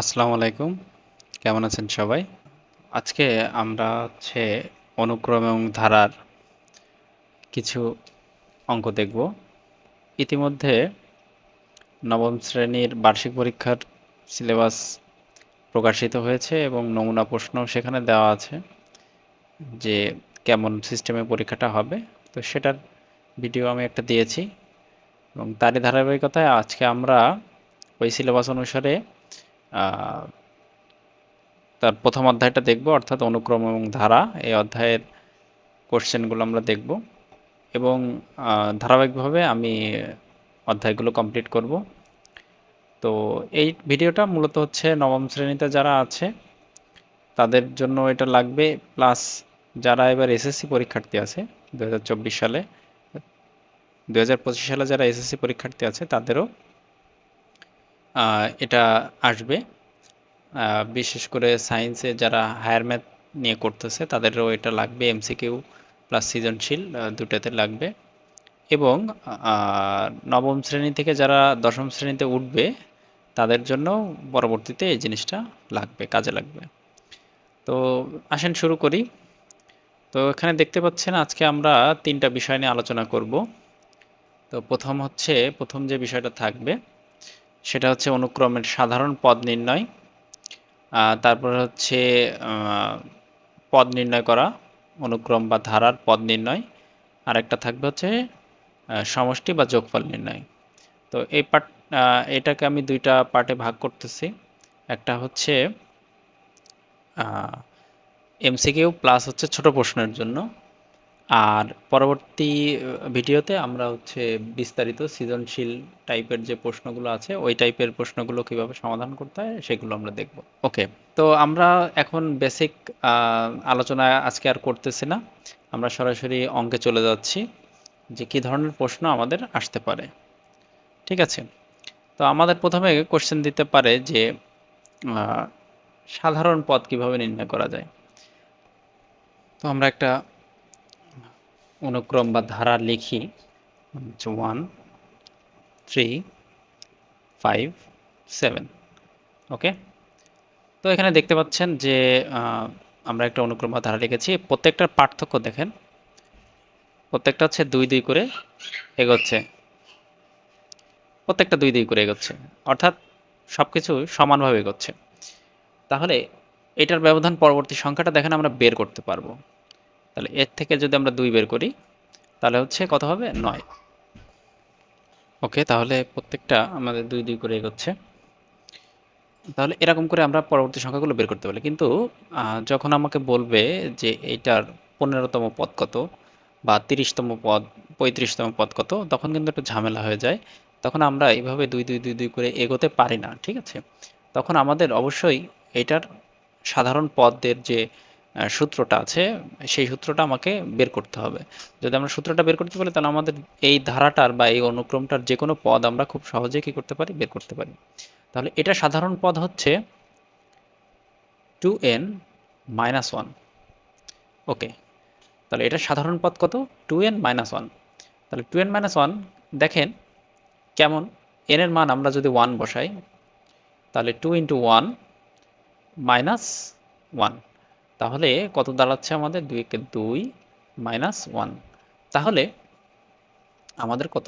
আসসালামু আলাইকুম। কেমন আছেন সবাই? আজকে আমরা হচ্ছে অনুক্রম এবং ধারার কিছু অঙ্ক দেখব। ইতিমধ্যে নবম শ্রেণির বার্ষিক পরীক্ষার সিলেবাস প্রকাশিত হয়েছে এবং নমুনা প্রশ্ন সেখানে দেওয়া আছে যে কেমন সিস্টেমে পরীক্ষাটা হবে। তো সেটার ভিডিও আমি একটা দিয়েছি এবং তারই ধারাবাহিকতায় আজকে আমরা ওই সিলেবাস অনুসারে তার প্রথম অধ্যায়টা দেখব, অর্থাৎ অনুক্রম এবং ধারা। এই অধ্যায়ের কোশ্চেনগুলো আমরা দেখব। এবং ধারাবাহিকভাবে আমি অধ্যায়গুলো কমপ্লিট করব। তো এই ভিডিওটা মূলত হচ্ছে নবম শ্রেণীতে যারা আছে, তাদের জন্য এটা লাগবে। প্লাস যারা এবার এসএসসি পরীক্ষার্থী আছে দু হাজার চব্বিশ সালে দু হাজার পঁচিশ সালে যারা এসএসসি পরীক্ষার্থী আছে, তাদেরও এটা আসবে। বিশেষ করে সায়েন্সে যারা হায়ার ম্যাথ নিয়ে করতেছে, তাদেরও এটা লাগবে এমসিকিউ প্লাস সৃজনশীল দুটাতে লাগবে। এবং নবম শ্রেণি থেকে যারা দশম শ্রেণীতে উঠবে, তাদের জন্য পরবর্তীতে এই জিনিসটা লাগবে, কাজে লাগবে। তো আসেন শুরু করি। তো এখানে দেখতে পাচ্ছেন, আজকে আমরা তিনটা বিষয় নিয়ে আলোচনা করব। তো প্রথম হচ্ছে, প্রথম যে বিষয়টা থাকবে সেটা হচ্ছে অনুক্রমের সাধারণ পদ নির্ণয় তারপর হচ্ছে পদ নির্ণয় করা, অনুক্রম বা ধারার পদ নির্ণয় আর একটা থাকবে হচ্ছে সমষ্টি বা যোগফল নির্ণয়। তো এই পার্ট এটাকে আমি দুইটা পার্টে ভাগ করতেছি। একটা হচ্ছে এমসিকিউ প্লাস হচ্ছে ছোট প্রশ্নের জন্য। আর পরবর্তী ভিডিওতে আমরা হচ্ছে বিস্তারিত সৃজনশীল টাইপের যে প্রশ্নগুলো আছে, ওই টাইপের প্রশ্নগুলো কীভাবে সমাধান করতে হয় সেগুলো আমরা দেখব। ওকে, তো আমরা এখন বেসিক আলোচনা আজকে আর করতেছি না। আমরা সরাসরি অঙ্কে চলে যাচ্ছি যে কি ধরনের প্রশ্ন আমাদের আসতে পারে। ঠিক আছে? তো আমাদের প্রথমে কোশ্চেন দিতে পারে যে সাধারণ পদ কীভাবে নির্ণয় করা যায়? তো আমরা একটা অনুক্রম বা ধারা লিখি। One three five seven okay তো এখানে দেখতে পাচ্ছেন যে আমরা একটা অনুক্রম বা ধারা লিখেছি। প্রত্যেকটার পার্থক্য দেখেন। প্রত্যেকটা হচ্ছে দুই দুই করে এগোচ্ছে। প্রত্যেকটা দুই দুই করে এগোচ্ছে। অর্থাৎ সবকিছু সমানভাবে এগোচ্ছে। তাহলে এটার ব্যবধান পরবর্তী সংখ্যাটা দেখেন আমরা বের করতে পারব। তাহলে এর থেকে যদি আমরা দুই বের করি, তাহলে হচ্ছে কত হবে? নয়। ওকে, তাহলে প্রত্যেকটা আমাদের দুই দুই করে এগোচ্ছে। তাহলে এরকম করে আমরা পরবর্তী সংখ্যাগুলো বের করতে পারি। কিন্তু যখন আমাকে বলবে যে এইটার পনেরোতম পদ কত বা তিরিশতম পদ, পঁয়ত্রিশতম পদ কত, তখন কিন্তু একটু ঝামেলা হয়ে যায়। তখন আমরা এইভাবে দুই দুই দুই দুই করে এগোতে পারি না, ঠিক আছে? তখন আমাদের অবশ্যই এটার সাধারণ পদের যে সূত্রটা আছে, সেই সূত্রটা আমাকে বের করতে হবে। যদি আমরা সূত্রটা বের করতে পারি তাহলে আমাদের এই ধারাটার বা এই অনুক্রমটার যে কোনো পদ আমরা খুব সহজেই কি করতে পারি? বের করতে পারি। তাহলে এটা সাধারণ পদ হচ্ছে two N minus one okay তাহলে এটা সাধারণ পদ কত? টু এন মাইনাস ওয়ান তাহলে টু এন মাইনাস ওয়ান দেখেন কেমন? এন এর মান আমরা যদি ওয়ান বসাই, তাহলে two into one minus one তাহলে কত দাঁড়াচ্ছে আমাদের? দুই একে দুই মাইনাস ওয়ান তাহলে আমাদের কত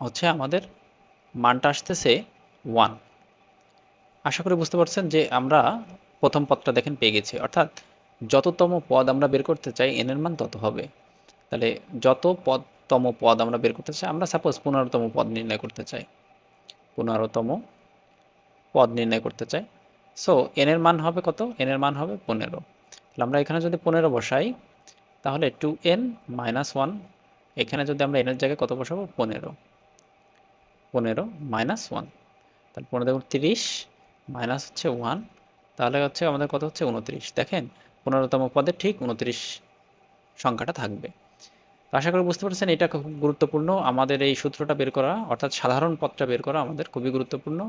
হচ্ছে আমাদের মানটা আসতেছে ওয়ান আশা করি বুঝতে পারছেন যে আমরা প্রথম পদটা দেখেন পেয়ে গেছি। অর্থাৎ যততম পদ আমরা বের করতে চাই এন এর মান তত হবে। তাহলে যত পদতম পদ আমরা বের করতে চাই, আমরা সাপোজ পনেরোতম পদ নির্ণয় করতে চাই। পনেরোতম পদ নির্ণয় করতে চাই। সো এন এর মান হবে কত? এন এর মান হবে পনেরো। তাহলে আমরা এখানে যদি পনেরো বসাই, তাহলে টু এন মাইনাস ওয়ান এখানে যদি আমরা এনের জায়গায় কত বসাবো? পনেরো। পনেরো মাইনাস ওয়ান তাহলে পনেরো দেখুন তিরিশ মাইনাস হচ্ছে ওয়ান তাহলে হচ্ছে আমাদের কত হচ্ছে? উনত্রিশ। দেখেন, পনেরোতম পদে ঠিক উনত্রিশ সংখ্যাটা থাকবে। তো আশা করি বুঝতে পারছেন, এটা খুব গুরুত্বপূর্ণ। আমাদের এই সূত্রটা বের করা, অর্থাৎ সাধারণ পদটা বের করা আমাদের খুবই গুরুত্বপূর্ণ।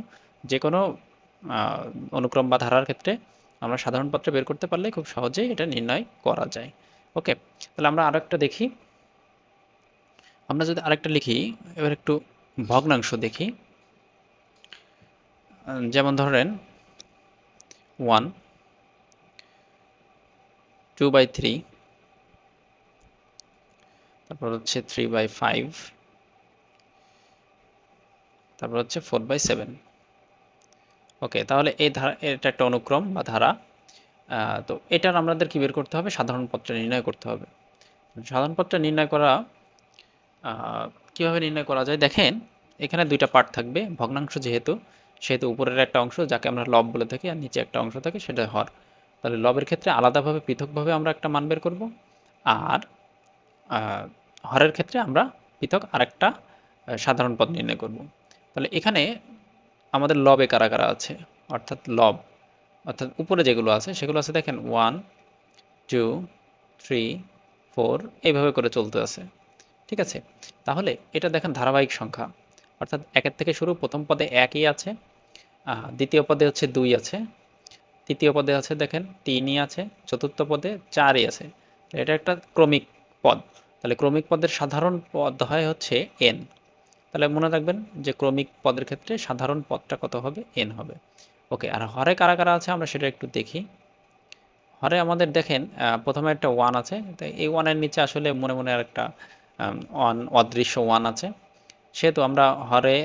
যে কোনো অনুক্রম বা ধারার ক্ষেত্রে আমরা সাধারণ পদটা বের করতে পারলে খুব সহজেই এটা নির্ণয় করা যায়। ওকে, তাহলে আমরা আরও আরেকটা দেখি। আমরা যদি আরেকটা লিখি, এবার একটু ভগ্নাংশ দেখি। যেমন ধরেন ওয়ান টু বাই থ্রি তারপর হচ্ছে থ্রি বাই ফাইভ তারপর হচ্ছে ফোর বাই সেভেন ওকে, তাহলে এই ধারা, এটা একটা অনুক্রম বা ধারা। তো এটার আমাদের কি বের করতে হবে? সাধারণ পত্র নির্ণয় করতে হবে। সাধারণ পত্র নির্ণয় করা কীভাবে নির্ণয় করা যায়? দেখেন, এখানে দুইটা পার্ট থাকবে। ভগ্নাংশ যেহেতু, সেহেতু উপরের একটা অংশ, যাকে আমরা লব বলে থাকি, আর নিচে একটা অংশ থাকে, সেটা হর। তাহলে লবের ক্ষেত্রে আলাদাভাবে পৃথকভাবে আমরা একটা মান বের করব, আর হরের ক্ষেত্রে আমরা পৃথক আরেকটা সাধারণ পদ নির্ণয় করব। তাহলে এখানে আমাদের লবে কারা কারা আছে? অর্থাৎ লব, অর্থাৎ উপরে যেগুলো আছে, সেগুলো আছে দেখেন ওয়ান টু থ্রি ফোর এইভাবে করে চলতে আছে। ঠিক আছে? তাহলে এটা দেখেন ধারাবাহিক সংখ্যা। অর্থাৎ একের থেকে শুরু, প্রথম পদে একই আছে দ্বিতীয় পদে হচ্ছে দুই আছে, তৃতীয় পদে আছে দেখেন তিনই আছে, চতুর্থ পদে চারই আছে। এটা একটা ক্রমিক পদ। তাহলে ক্রমিক পদের সাধারণ পদ হয় হচ্ছে এন তাহলে মনে রাখবেন যে ক্রমিক পদের ক্ষেত্রে সাধারণ পদটা কত হবে? এন হবে। ওকে, আর হরে কারা কারা আছে আমরা সেটা একটু দেখি। হরে আমাদের দেখেন প্রথমে একটা ওয়ান আছে। তো এই ওয়ানের নিচে আসলে মনে মনে আর একটা ওয়ান অদৃশ্য ওয়ান আছে। সেহেতু আমরা হরে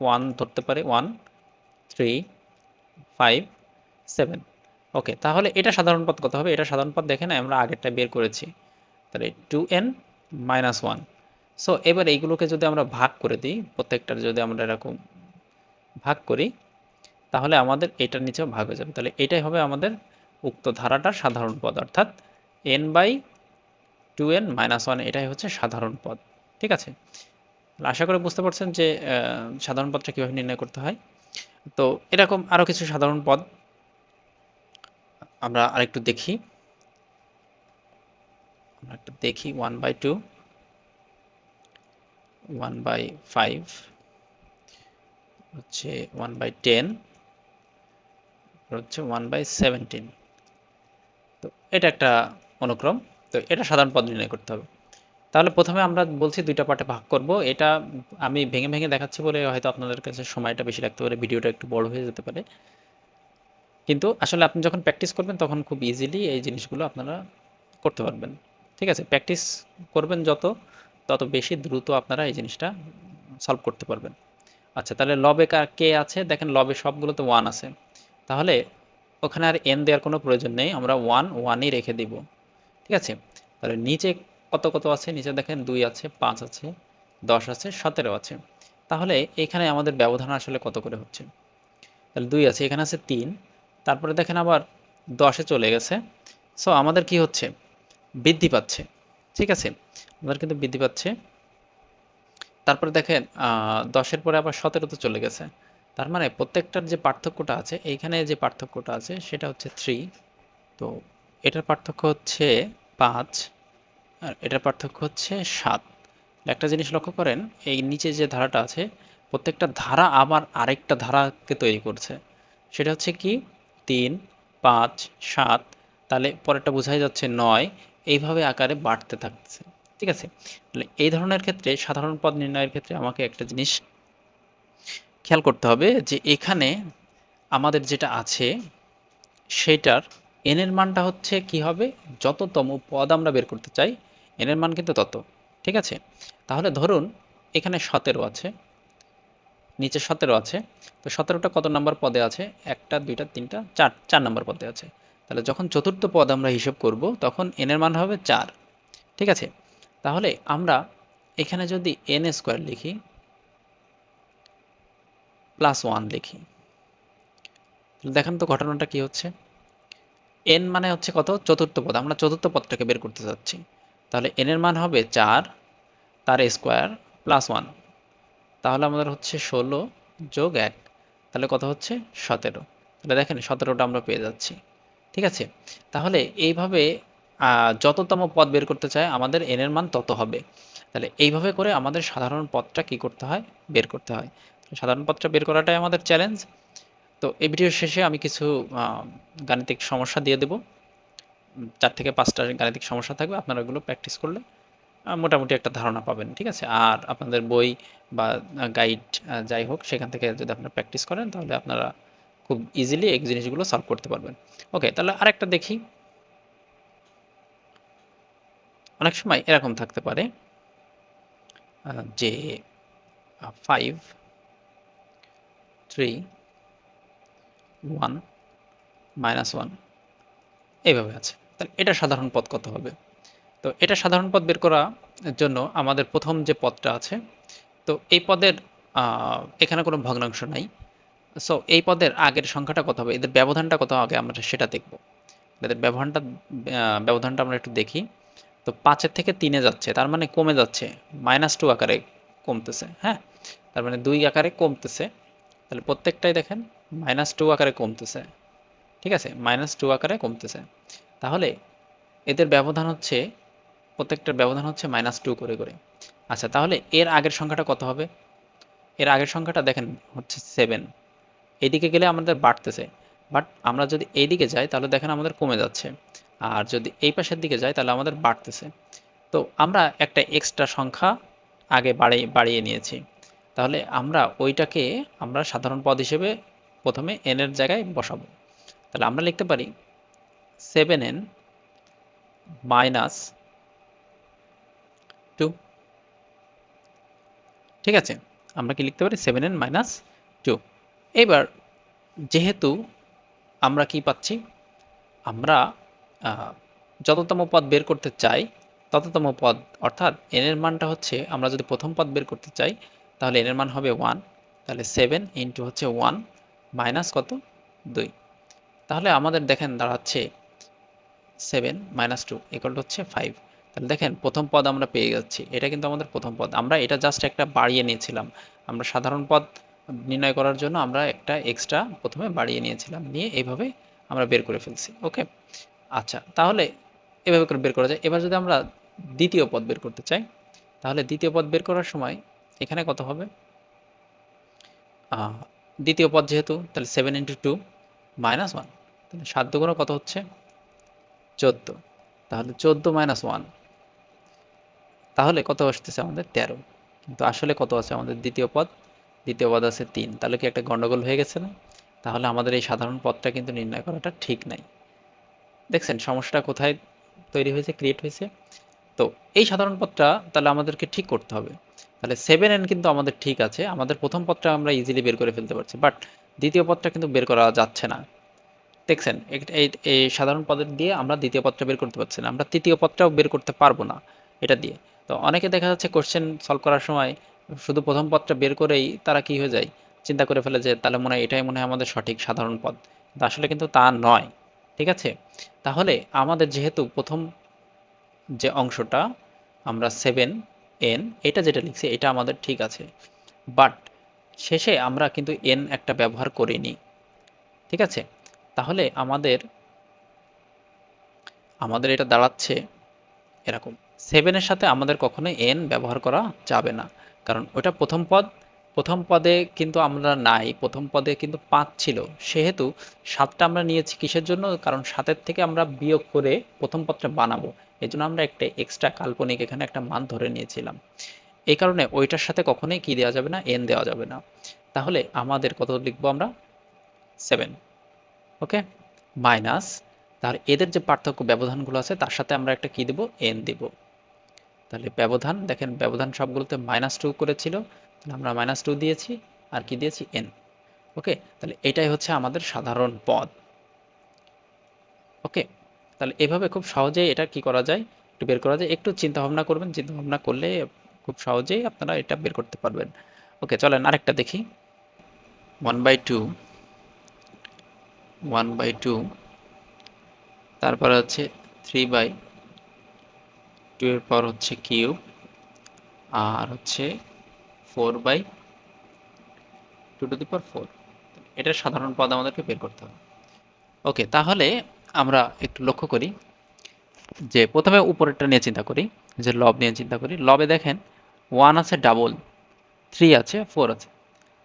ওয়ান ধরতে পারি one three five seven okay, তাহলে এটা সাধারণ পদ কত হবে? এটা সাধারণ পদ দেখেন, আমরা আগেরটা বের করেছি। তাহলে two N minus one so এবার এইগুলোকে যদি আমরা ভাগ করে দিই, প্রত্যেকটার যদি আমরা এরকম ভাগ করি, তাহলে আমাদের এটার নিচেও ভাগ হয়ে যাবে। তাহলে এটাই হবে আমাদের উক্ত ধারাটার সাধারণ পদ, অর্থাৎ N by two N minus one এটাই হচ্ছে সাধারণ পদ। ঠিক আছে? আশা করে বুঝতে পারছেন যে সাধারণ পদটা কীভাবে নির্ণয় করতে হয়। তো এরকম আরও কিছু সাধারণ পদ আমরা আরেকটু দেখি। আমরা একটু দেখি one by two one by five হচ্ছে ওয়ান বাই টেন হচ্ছে ওয়ান তো এটা একটা অনুক্রম। তো এটা সাধারণ করতে হবে। তাহলে প্রথমে আমরা বলছি দুইটা পার্টে ভাগ করব। এটা আমি ভেঙে ভেঙে দেখাচ্ছি বলে হয়তো আপনাদের কাছে সময়টা বেশি লাগতে পারে, ভিডিওটা একটু বড় হয়ে যেতে পারে। কিন্তু আসলে আপনি যখন প্র্যাকটিস করবেন, তখন খুব ইজিলি এই জিনিসগুলো আপনারা করতে পারবেন। ঠিক আছে? প্র্যাকটিস করবেন যত তত বেশি দ্রুত আপনারা এই জিনিসটা সলভ করতে পারবেন। আচ্ছা তাহলে লবে কে আছে? দেখেন লবে সবগুলোতে ওয়ান আছে। তাহলে ওখানে আর এন দেওয়ার কোনো প্রয়োজন নেই, আমরা ওয়ান ওয়ানই রেখে দিব। ঠিক আছে? তাহলে নিচে কত কত আছে? নিচে দেখেন দুই আছে, পাঁচ আছে, দশ আছে, সতেরো আছে। তাহলে এখানে আমাদের ব্যবধান আসলে কত করে হচ্ছে? তাহলে দুই আছে, এখানে আছে তিন। তারপরে দেখেন আবার দশে চলে গেছে। সো আমাদের কি হচ্ছে? বৃদ্ধি পাচ্ছে। ঠিক আছে আমাদের কিন্তু বৃদ্ধি পাচ্ছে। তারপরে দেখেন দশের পরে আবার সতেরোতে চলে গেছে। তার মানে প্রত্যেকটার যে পার্থক্যটা আছে, এইখানে যে পার্থক্যটা আছে, সেটা হচ্ছে থ্রি তো এটার পার্থক্য হচ্ছে পাঁচ, আর এটার পার্থক্য হচ্ছে সাত। একটা জিনিস লক্ষ্য করেন, এই নিচে যে ধারাটা আছে, প্রত্যেকটা ধারা আবার আরেকটা ধারাকে তৈরি করছে। সেটা হচ্ছে কি? তিন, পাঁচ, সাত। তাহলে পরেরটা বোঝাই যাচ্ছে নয়। এইভাবে আকারে বাড়তে থাকছে ঠিক আছে? তাহলে এই ধরনের ক্ষেত্রে, সাধারণ পদ নির্ণয়ের ক্ষেত্রে আমাকে একটা জিনিস খেয়াল করতে হবে যে এখানে আমাদের যেটা আছে, সেটার এন এর মানটা হচ্ছে কি হবে? যততম পদ আমরা বের করতে চাই এন এর মান কিন্তু তত। ঠিক আছে? তাহলে ধরুন এখানে সতেরো আছে, নিচে সতেরো আছে, তো সতেরোটা কত নাম্বার পদে আছে? একটা, দুইটা, তিনটা, চার চার নাম্বার পদে আছে। তাহলে যখন চতুর্থ পদ আমরা হিসেব করব, তখন এন এর মান হবে চার। ঠিক আছে? তাহলে আমরা এখানে যদি এন স্কোয়ার লিখি প্লাস ওয়ান লিখি দেখেন তো ঘটনাটা কি হচ্ছে? এন মানে হচ্ছে কত? চতুর্থ পদ। আমরা চতুর্থ পদটাকে বের করতে চাচ্ছি তাহলে এন এর মান হবে চার, তার স্কোয়ার প্লাস ওয়ান তাহলে আমাদের হচ্ছে ষোলো যোগ এক, তাহলে কত হচ্ছে? সতেরো। তাহলে দেখেন, সতেরোটা আমরা পেয়ে যাচ্ছি। ঠিক আছে? তাহলে এইভাবে যততম পদ বের করতে চাই আমাদের এন এর মান তত হবে। তাহলে এইভাবে করে আমাদের সাধারণ পদটা কি করতে হয়? বের করতে হয়। সাধারণ পদটা বের করাটাই আমাদের চ্যালেঞ্জ তো এই ভিডিওর শেষে আমি কিছু গাণিতিক সমস্যা দিয়ে দেব। চার থেকে পাঁচটা গাণিতিক সমস্যা থাকবে, আপনারা ওগুলো প্র্যাকটিস করলে মোটামুটি একটা ধারণা পাবেন, ঠিক আছে? আর আপনাদের বই বা গাইড যাই হোক, সেখান থেকে যদি আপনারা প্র্যাকটিস করেন, তাহলে আপনারা খুব ইজিলি এই জিনিসগুলো সলভ করতে পারবেন। ওকে তাহলে আরেকটা দেখি। অনেক সময় এরকম থাকতে পারে যে five three one minus one এইভাবে আছে। তাহলে এটা সাধারণ পদ কত হবে? তো এটা সাধারণ পদ বের করার জন্য আমাদের প্রথম যে পদটা আছে, তো এই পদের এখানে কোনো ভগ্নাংশ নাই। সো এই পদের আগের সংখ্যাটা কত হবে? এদের ব্যবধানটা কত আগে আমরা সেটা দেখব। এদের ব্যবধানটা ব্যবধানটা আমরা একটু দেখি। তো পাঁচের থেকে তিনে যাচ্ছে, তার মানে কমে যাচ্ছে। মাইনাস টু আকারে কমতেছে হ্যাঁ? তার মানে দুই আকারে কমতেছে। তাহলে প্রত্যেকটাই দেখেন মাইনাস টু আকারে কমতেছে। ঠিক আছে? মাইনাস টু আকারে কমতেছে। তাহলে এদের ব্যবধান হচ্ছে, প্রত্যেকটার ব্যবধান হচ্ছে মাইনাস টু করে করে। আচ্ছা তাহলে এর আগের সংখ্যাটা কত হবে? এর আগের সংখ্যাটা দেখেন হচ্ছে সেভেন এইদিকে গেলে আমাদের বাড়তেছে। বাট আমরা যদি এইদিকে যাই, তাহলে দেখেন আমাদের কমে যাচ্ছে। আর যদি এই পাশের দিকে যাই, তাহলে আমাদের বাড়তেছে। তো আমরা একটা এক্সট্রা সংখ্যা আগে বাড়িয়ে বাড়িয়ে নিয়েছি। তাহলে আমরা ওইটাকে আমরা সাধারণ পদ হিসেবে প্রথমে এন এর জায়গায় বসাবো। তাহলে আমরা লিখতে পারি সেভেন এন মাইনাস টু ঠিক আছে? আমরা কি লিখতে পারি সেভেন এন মাইনাস টু এবার, যেহেতু আমরা কি পাচ্ছি? আমরা যততম পদ বের করতে চাই, তততম পদ, অর্থাৎ এন এর মানটা হচ্ছে, আমরা যদি প্রথম পদ বের করতে চাই, তাহলে এন এর মান হবে ওয়ান তাহলে সেভেন ইন্টু হচ্ছে ওয়ান মাইনাস কত? দুই। তাহলে আমাদের দেখেন দাঁড়াচ্ছে সেভেন মাইনাস টু ইকুয়াল হচ্ছে ফাইভ তাহলে দেখেন, প্রথম পদ আমরা পেয়ে যাচ্ছি। এটা কিন্তু আমাদের প্রথম পদ। আমরা এটা জাস্ট একটা বাড়িয়ে নিয়েছিলাম। আমরা সাধারণ পদ নির্ণয় করার জন্য আমরা একটা এক্সট্রা প্রথমে বাড়িয়ে নিয়েছিলাম। নিয়ে এইভাবে আমরা বের করে ফেলছি ওকে আচ্ছা তাহলে এভাবে করে বের করা যায়। এবার যদি আমরা দ্বিতীয় পদ বের করতে চাই, তাহলে দ্বিতীয় পদ বের করার সময় এখানে কত হবে? দ্বিতীয় পদ যেহেতু, তাহলে seven into two minus one তাহলে সাত দুগুণ কত হচ্ছে? চোদ্দ। তাহলে চোদ্দ মাইনাস ওয়ান তাহলে কত আসতেছে আমাদের তেরো। কিন্তু আসলে কত আছে আমাদের দ্বিতীয় পদ? দ্বিতীয় পদ আছে তিন। তাহলে কি একটা গন্ডগোল হয়ে গেছে না? তাহলে আমাদের এই সাধারণ পদটা কিন্তু নির্ণয় করাটা ঠিক নাই। দেখছেন, সমস্যাটা কোথায় তৈরি হয়েছে ক্রিয়েট হয়েছে? তো এই সাধারণ পদটা তাহলে আমাদেরকে ঠিক করতে হবে। তাহলে সেভেন এন কিন্তু আমাদের ঠিক আছে। আমাদের প্রথম পদটা আমরা ইজিলি বের করে ফেলতে পারছি। বাট দ্বিতীয় পদটা কিন্তু বের করা যাচ্ছে না। দেখছেন, এই সাধারণ পদের দিয়ে আমরা দ্বিতীয় পদটা বের করতে পারছি না। আমরা তৃতীয় পদটাও বের করতে পারব না এটা দিয়ে। তো অনেকে দেখা যাচ্ছে কোশ্চেন সলভ করার সময় শুধু প্রথম পদটা বের করেই তারা কি হয়ে যায়? চিন্তা করে ফেলে যে তাহলে মনে হয় এটাই মনে হয় আমাদের সঠিক সাধারণ কিন্তু আসলে কিন্তু তা নয়, ঠিক আছে? তাহলে আমাদের যেহেতু প্রথম যে অংশটা, আমরা সেভেন এন এটা যেটা লিখছি, এটা আমাদের ঠিক আছে। বাট শেষে আমরা কিন্তু এন একটা ব্যবহার করিনি, ঠিক আছে? তাহলে আমাদের আমাদের এটা দাঁড়াচ্ছে এরকম। সেভেনের সাথে আমাদের কখনোই এন ব্যবহার করা যাবে না। কারণ ওটা প্রথম পদ, প্রথম পদে কিন্তু আমরা নাই, প্রথম পদে কিন্তু পাঁচ ছিল। সেহেতু সাতটা আমরা নিয়েছি কিসের জন্য? কারণ সাতের থেকে আমরা বিয়োগ করে প্রথম পদটা বানাবো। এই জন্য আমরা একটা এক্সট্রা কাল্পনিক এখানে একটা মান ধরে নিয়েছিলাম। এই কারণে ওইটার সাথে কখনোই কি দেওয়া যাবে না? এন দেওয়া যাবে না। তাহলে আমাদের কত লিখব আমরা? সেভেন ওকে মাইনাস তার এদের যে পার্থক্য ব্যবধানগুলো আছে, তার সাথে আমরা একটা কি দেব? এন দেব। তাহলে ব্যবধান, দেখেন ব্যবধান সবগুলোতে মাইনাস টু করেছিল, তাহলে আমরা মাইনাস টু দিয়েছি, আর কি দিয়েছি? এন ওকে তাহলে এটাই হচ্ছে আমাদের সাধারণ পদ। ওকে তাহলে এভাবে খুব সহজেই এটা কি করা যায়? একটু বের করা যায়, একটু চিন্তা ভাবনা করবেন, চিন্তা ভাবনা করলে খুব সহজেই আপনারা এটা বের করতে পারবেন। ওকে চলেন আরেকটা দেখি। One by two one by two তারপরে হচ্ছে থ্রি বাই টু এর পর হচ্ছে কিউব, আর হচ্ছে four by two to the power four. এটার সাধারণ পদ আমাদেরকে বের করতে হবে। ওকে, তাহলে আমরা একটু লক্ষ্য করি যে প্রথমে উপরেরটা নিয়ে চিন্তা করি, যে লব নিয়ে চিন্তা করি। লবে দেখেন ওয়ান আছে ডাবল, থ্রি আছে, ফোর আছে।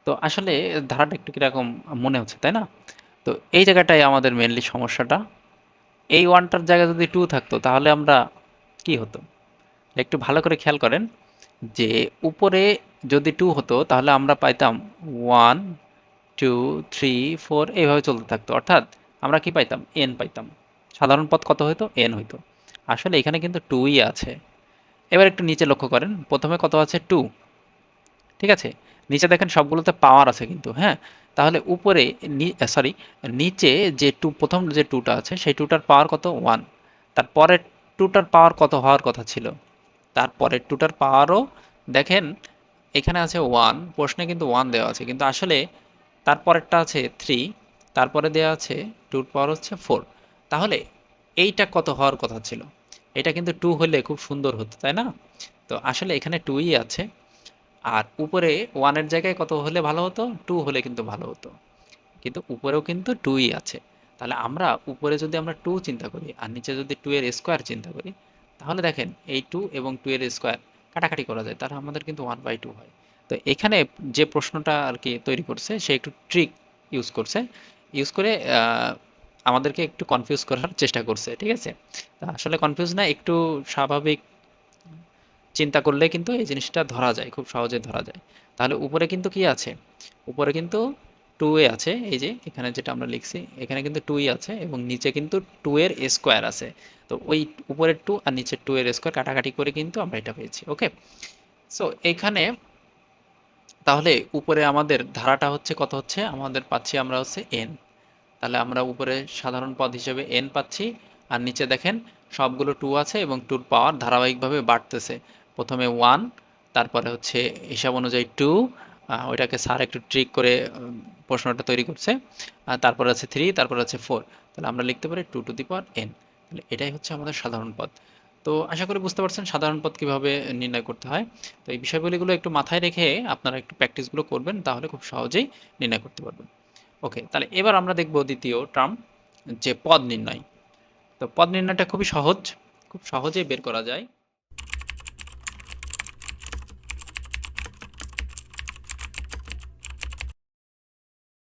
তো আসলে ধারাটা একটু কীরকম মনে হচ্ছে, তাই না? তো এই জায়গাটাই আমাদের মেনলি সমস্যাটা। এই ওয়ানটার জায়গায় যদি টু থাকতো, তাহলে আমরা কি হতো? একটু ভালো করে খেয়াল করেন যে উপরে যদি টু হতো, তাহলে আমরা পাইতাম ওয়ান টু থ্রি ফোর এইভাবে চলতে থাকতো। অর্থাৎ আমরা কি পাইতাম? এন পাইতাম। সাধারণ পথ কত হইতো? এন হইতো। আসলে এখানে কিন্তু টুই আছে। এবার একটু নিচে লক্ষ্য করেন। প্রথমে কত আছে? টু ঠিক আছে? নিচে দেখেন সবগুলোতে পাওয়ার আছে কিন্তু হ্যাঁ? তাহলে উপরে সরি নিচে যে টু প্রথম যে টুটা আছে, সেই টুটার পাওয়ার কত? ওয়ান তারপরের টুটার পাওয়ার কত হওয়ার কথা ছিল? তারপরে টুটার পাওয়ারও দেখেন, এখানে আছে ওয়ান প্রশ্নে কিন্তু ওয়ান দেওয়া আছে, কিন্তু আসলে তারপরেরটা আছে থ্রি তারপরে দেওয়া আছে টুর পাওয়ার হচ্ছে ফোর তাহলে এইটা কত হওয়ার কথা ছিল? এটা কিন্তু টু হলে খুব সুন্দর হতো, তাই না? তো আসলে এখানে টুই আছে, আর উপরে ওয়ানের জায়গায় কত হলে ভালো হতো? টু হলে কিন্তু ভালো হতো। কিন্তু উপরেও কিন্তু টুই আছে। তাহলে আমরা উপরে যদি আমরা টু চিন্তা করি আর নিচে যদি টু এর স্কোয়ার চিন্তা করি, তাহলে দেখেন এই টু এবং টু এর স্কোয়ার কাটাকাটি করা যায়, তাহলে আমাদের কিন্তু ওয়ান বাই টু হয়। তো এখানে যে প্রশ্নটা আর কি তৈরি করছে, সে একটু ট্রিক ইউজ করছে ইউজ করে আমাদেরকে একটু কনফিউজ করার চেষ্টা করছে, ঠিক আছে? আসলে কনফিউজ না, একটু স্বাভাবিক চিন্তা করলে কিন্তু এই জিনিসটা ধরা যায়, খুব সহজে ধরা যায়। তাহলে উপরে কিন্তু কি আছে? উপরে কিন্তু টু এ আছে, এই যে এখানে যেটা আমরা লিখছি, এখানে কিন্তু টু ই আছে এবং নিচে কিন্তু টু এর স্কোয়ার আছে। তো ওই উপরের টু আর নিচের টু এর স্কোয়ার কাটাকাটি করে কিন্তু আমরা এটা পেয়েছি ওকে সো এখানে তাহলে উপরে আমাদের ধারাটা হচ্ছে কত হচ্ছে? আমাদের পাচ্ছি আমরা হচ্ছে এন তাহলে আমরা উপরে সাধারণ পদ হিসেবে এন পাচ্ছি, আর নিচে দেখেন সবগুলো টু আছে এবং টুর পাওয়ার ধারাবাহিকভাবে বাড়তেছে। প্রথমে ওয়ান তারপরে হচ্ছে হিসাব অনুযায়ী টু ওইটাকে স্যার একটু ট্রিক করে প্রশ্নটা তৈরি করছে। তারপরে আছে থ্রি তারপরে আছে ফোর তাহলে আমরা লিখতে পারি two to the power N তাহলে এটাই হচ্ছে আমাদের সাধারণ পদ। তো আশা করি বুঝতে পারছেন সাধারণ পদ কীভাবে নির্ণয় করতে হয়। তো এই বিষয়গুলিগুলো একটু মাথায় রেখে আপনারা একটু প্র্যাকটিসগুলো করবেন, তাহলে খুব সহজেই নির্ণয় করতে পারবেন। ওকে তাহলে এবার আমরা দেখব দ্বিতীয় টার্ম যে পদ নির্ণয়। তো পদ নির্ণয়টা খুবই সহজ, খুব সহজেই বের করা যায়।